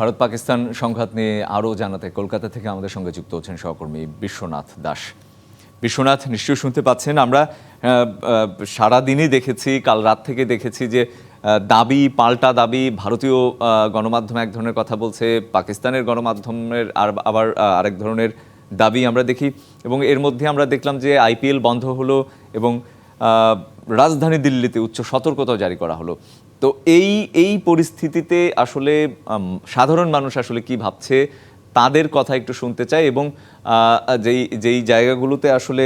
ভারত পাকিস্তান সংঘাত নিয়ে আরও জানাতে কলকাতা থেকে আমাদের সঙ্গে যুক্ত হচ্ছেন সহকর্মী বিশ্বনাথ দাস। বিশ্বনাথ, নিশ্চয়ই শুনতে পাচ্ছেন? আমরা সারাদিনই দেখেছি, কাল রাত থেকে দেখেছি যে দাবি, পাল্টা দাবি, ভারতীয় গণমাধ্যম এক ধরনের কথা বলছে, পাকিস্তানের গণমাধ্যমের আর আবার আরেক ধরনের দাবি আমরা দেখি। এবং এর মধ্যে আমরা দেখলাম যে, আইপিএল বন্ধ হলো এবং রাজধানী দিল্লিতে উচ্চ সতর্কতা জারি করা হলো। তো এই এই পরিস্থিতিতে আসলে সাধারণ মানুষ আসলে কি ভাবছে? তাদের কথা একটু শুনতে চাই এবং যেই যেই জায়গাগুলোতে আসলে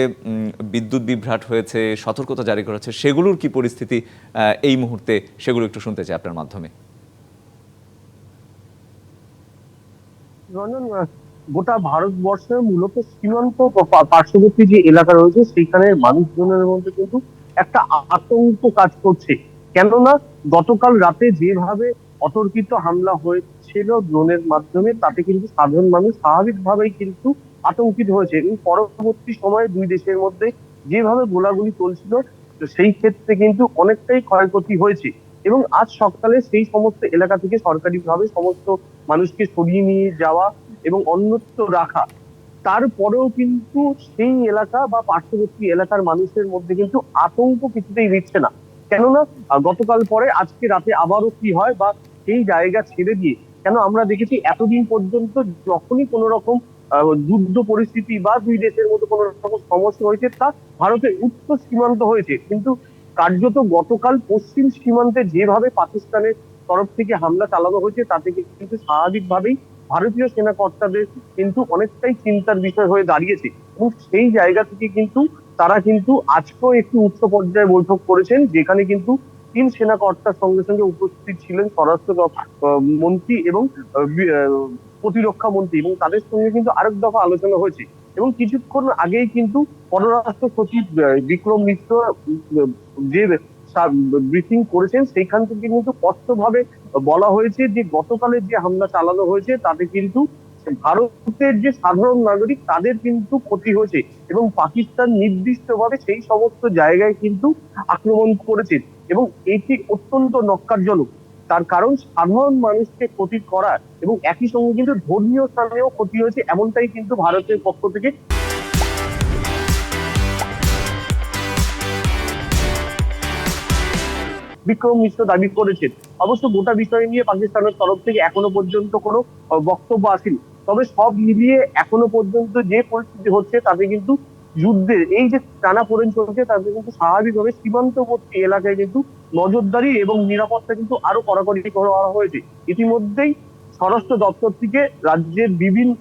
বিদ্যুৎ বিভ্রাট হয়েছে, সতর্কতা জারি করা হচ্ছে, সেগুলোর কি পরিস্থিতি এই মুহূর্তে সেগুলো একটু শুনতে চাই আপনার মাধ্যমে। রঞ্জন গোটা ভারতবর্ষের মূলত সীমান্ত পার্শ্ববর্তী যে এলাকা রয়েছে সেখানে মানুষজনের মধ্যে কিন্তু একটা আতঙ্ক কাজ করছে। কেননা গতকাল রাতে যেভাবে অতর্কিত হামলা হয়েছিল ড্রোনের মাধ্যমে, তাতে কিন্তু সাধারণ মানুষ স্বাভাবিকভাবেই কিন্তু আতঙ্কিত হয়েছে এবং পরবর্তী সময়ে দুই দেশের মধ্যে যেভাবে গোলাগুলি চলছিল সেই ক্ষেত্রে কিন্তু অনেকটাই ক্ষয়ক্ষতি হয়েছে। এবং আজ সকালে সেই সমস্ত এলাকা থেকে সরকারিভাবে সমস্ত মানুষকে সরিয়ে নিয়ে যাওয়া এবং অন্যত্র রাখা, তারপরেও কিন্তু সেই এলাকা বা পার্শ্ববর্তী এলাকার মানুষের মধ্যে কিন্তু আতঙ্ক কিছুতেই দিচ্ছে না। কেননা গতকাল পরে, আজকে রাতে আবারও কি হয় বা সেই জায়গা ছেড়ে দিয়ে, কেন আমরা দেখেছি এতদিন পর্যন্ত যখনই কোনো রকম যুদ্ধ পরিস্থিতি বা দুই দেশের মধ্যে কোনো রকম সমস্যা হয়েছে, তা ভারতের উত্তর সীমান্ত হয়েছে। কিন্তু কার্যত গতকাল পশ্চিম সীমান্তে যেভাবে পাকিস্তানের তরফ থেকে হামলা চালানো হয়েছে, তাতে কিন্তু স্বাভাবিকভাবেই ভারতীয় সেনা কর্তাদের কিন্তু অনেকটাই চিন্তার বিষয় হয়ে দাঁড়িয়েছে। এবং সেই জায়গা থেকে কিন্তু তারা কিন্তু আজকেও একটি উচ্চ পর্যায়ে বৈঠক করেছেন, যেখানে কিন্তু তিন সেনা কর্তার সঙ্গে সঙ্গে উপস্থিত ছিলেন স্বরাষ্ট্র মন্ত্রী এবং প্রতিরক্ষা মন্ত্রী এবং তাদের সঙ্গে কিন্তু আরেক দফা আলোচনা হয়েছে। এবং কিছুক্ষণ আগেই কিন্তু পররাষ্ট্র সচিব বিক্রম মিশ্র যে ব্রিফিং করেছেন, সেইখান থেকে কিন্তু স্পষ্টভাবে বলা হয়েছে যে গতকালের যে হামলা চালানো হয়েছে, তাতে কিন্তু ভারতের যে সাধারণ নাগরিক, তাদের কিন্তু ক্ষতি হয়েছে এবং পাকিস্তান নির্দিষ্টভাবে সেই সমস্ত জায়গায় কিন্তু আক্রমণ করেছে এবং এটি অত্যন্ত নক্কারজনক তার কারণ, সাধারণ মানুষকে ক্ষতি করা এবং একই সঙ্গে কিন্তু ধর্মীয় স্থানেও ক্ষতি হয়েছে, এমনটাই কিন্তু ভারতের পক্ষ থেকে বিক্রম মিশ্র দাবি করেছেন। অবশ্য গোটা বিষয় নিয়ে পাকিস্তানের তরফ থেকে এখনও পর্যন্ত কোনো বক্তব্য আসেনি। তবে সব মিলিয়ে এখনও পর্যন্ত যে পরিস্থিতি হচ্ছে, তাতে কিন্তু যুদ্ধের, এই যে টানা পড়েন চলছে, তাতে কিন্তু স্বাভাবিকভাবে সীমান্তবর্তী এলাকায় কিন্তু নজরদারি এবং নিরাপত্তা কিন্তু আরও কড়াকড়ি করা হয়েছে। ইতিমধ্যেই স্বরাষ্ট্র দপ্তর থেকে রাজ্যের বিভিন্ন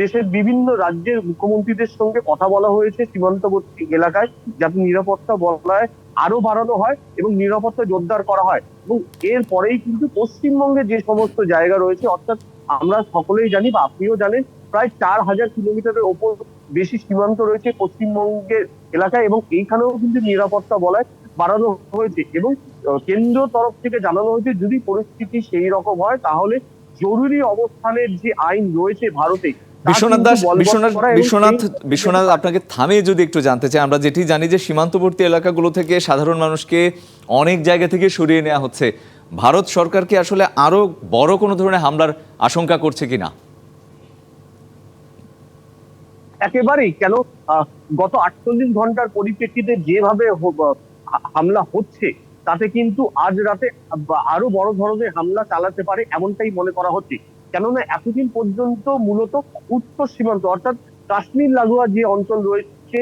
দেশের বিভিন্ন রাজ্যের মুখ্যমন্ত্রীদের সঙ্গে কথা বলা হয়েছে সীমান্তবর্তী এলাকায়, যাতে নিরাপত্তা বলায় আরও বাড়ানো হয় এবং নিরাপত্তা জোরদার করা হয়। এবং এর পরেই কিন্তু পশ্চিমবঙ্গে যে সমস্ত জায়গা রয়েছে, অর্থাৎ আমরা সকলেই জানি বা আপনিও জানেন, প্রায় চার হাজার কিলোমিটারের ওপর বেশি সীমান্ত রয়েছে পশ্চিমবঙ্গের এলাকায় এবং এইখানেও কিন্তু নিরাপত্তা বলায় বাড়ানো হয়েছে। এবং কেন্দ্র তরফ থেকে জানানো হয়েছে, যদি পরিস্থিতি সেই রকম হয়, তাহলে জরুরি অবস্থানের যে আইন রয়েছে ভারতে বিশ্বনাথ দাস বিশ্বনাথ বিশ্বনাথ বিশ্বনাথ আপনাকে থামিয়ে যদি একটু জানতে চাই আমরা যেটি জানি যে সীমান্তবর্তী এলাকাগুলো থেকে সাধারণ মানুষকে অনেক জায়গা থেকে সরিয়ে নেওয়া হচ্ছে। ভারত সরকার কি আসলে আরও বড় কোনো ধরনের হামলার আশঙ্কা করছে কিনা? একেবারেই কেন? গত আটচল্লিশ ঘণ্টার পরিপ্রেক্ষিতে যেভাবে হামলা হচ্ছে তাতে কিন্তু আজ রাতে আরও বড় ধরনের হামলা চালাতে পারে এমনটাই মনে করা হচ্ছে। কেননা এতদিন পর্যন্ত মূলত উত্তর সীমান্ত অর্থাৎ কাশ্মীর লাগোয়া যে অঞ্চল রয়েছে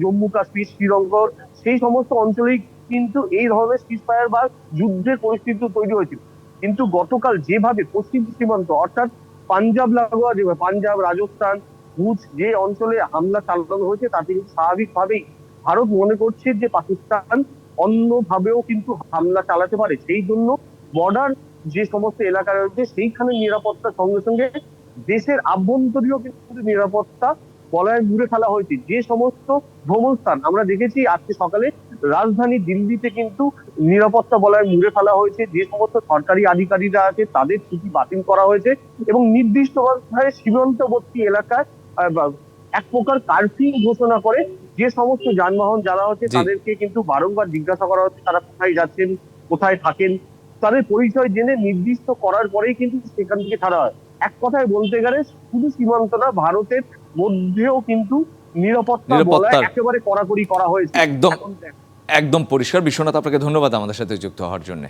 জম্মু, কাশ্মীর, শ্রীলঙ্কর, সেই সমস্ত অঞ্চলেই কিন্তু এই ধরনের সিজফায়ার বা যুদ্ধের পরিস্থিতি তৈরি হয়েছিল। কিন্তু গতকাল যেভাবে পশ্চিম সীমান্ত অর্থাৎ পাঞ্জাব লাগোয়া যেভাবে, পাঞ্জাব, রাজস্থান, ভুজ যে অঞ্চলে হামলা চালানো হয়েছে, তাতে কিন্তু স্বাভাবিকভাবেই ভারত মনে করছে যে পাকিস্তান অন্যভাবেও কিন্তু হামলা চালাতে পারে। সেই জন্য বর্ডার যে সমস্ত এলাকা রয়েছে, সেইখানে নিরাপত্তার সঙ্গে সঙ্গে দেশের আভ্যন্তরীয় কিন্তু নিরাপত্তা বলয় মুড়ে ফেলা হয়েছে। যে সমস্ত ভ্রমণ স্থান আমরা দেখেছি আজকে সকালে রাজধানী দিল্লিতে কিন্তু নিরাপত্তা বলয় মুড়ে ফেলা হয়েছে। যে সমস্ত সরকারি আধিকারিকরা আছে, তাদের ছুটি বাতিল করা হয়েছে এবং নির্দিষ্টভাবে সীমান্তবর্তী এলাকায় এক প্রকার কার্ফিউ ঘোষণা করে যে সমস্ত যানবাহন যারা হচ্ছে তাদেরকে কিন্তু বারংবার জিজ্ঞাসা করা হচ্ছে তারা কোথায় যাচ্ছেন কোথায় থাকেন? তাদের পরিচয় জেনে নির্দিষ্ট করার পরেই কিন্তু সেখান থেকে ছাড়া হয়। এক কথায় বলতে গেলে শুধু সীমান্ত না ভারতের মধ্যেও কিন্তু নিরাপত্তা একেবারে কড়াকড়ি করা হয়েছে। একদম। একদম পরিষ্কার। বিশ্বনাথ আপনাকে ধন্যবাদ আমাদের সাথে যুক্ত হওয়ার জন্য।